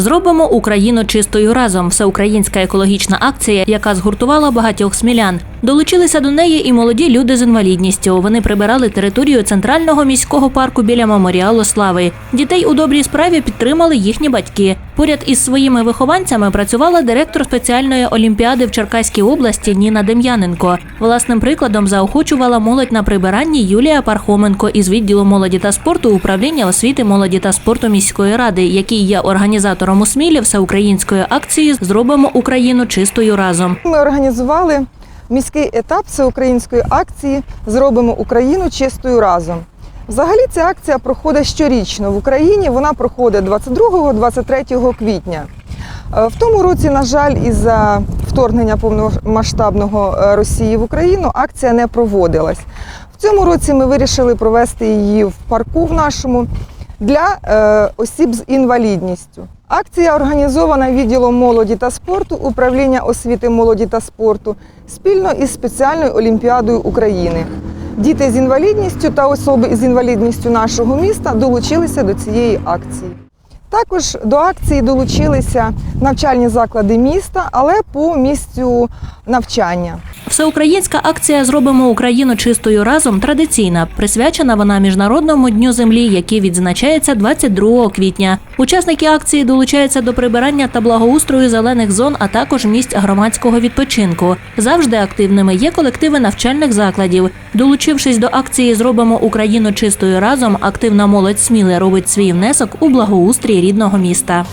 Зробимо Україну чистою разом. Всеукраїнська екологічна акція, яка згуртувала багатьох смілян. Долучилися до неї і молоді люди з інвалідністю. Вони прибирали територію центрального міського парку біля меморіалу слави. Дітей у добрій справі підтримали їхні батьки. Поряд із своїми вихованцями працювала директор спеціальної олімпіади в Черкаській області Ніна Дем'яненко. Власним прикладом заохочувала молодь на прибиранні Юлія Пархоменко із відділу молоді та спорту управління освіти молоді та спорту міської ради, який є організатором у Смілі всеукраїнської акції Зробимо Україну чистою разом. Ми організували міський етап всеукраїнської акції Зробимо Україну чистою разом. Взагалі ця акція проходить щорічно в Україні. Вона проходить 22-23 квітня. Е, В тому році, на жаль, із-за вторгнення повномасштабного е, Росії в Україну акція не проводилась. В цьому році ми вирішили провести її в парку в нашому для е, осіб з інвалідністю. Акція організована відділом молоді та спорту управління освіти молоді та спорту спільно із спеціальною олімпіадою України. Діти з інвалідністю та особи з інвалідністю нашого міста долучилися до цієї акції. Також до акції долучилися навчальні заклади міста, але по місцю навчання. Всеукраїнська акція Зробимо Україну чистою разом традиційна. Присвячена вона міжнародному дню землі, який відзначається 22 квітня. Учасники акції долучаються до прибирання та благоустрою зелених зон, а також місць громадського відпочинку. Завжди активними є колективи навчальних закладів. Долучившись до акції Зробимо Україну чистою разом, активна молодь сміле робить свій внесок у благоустрій рідного міста.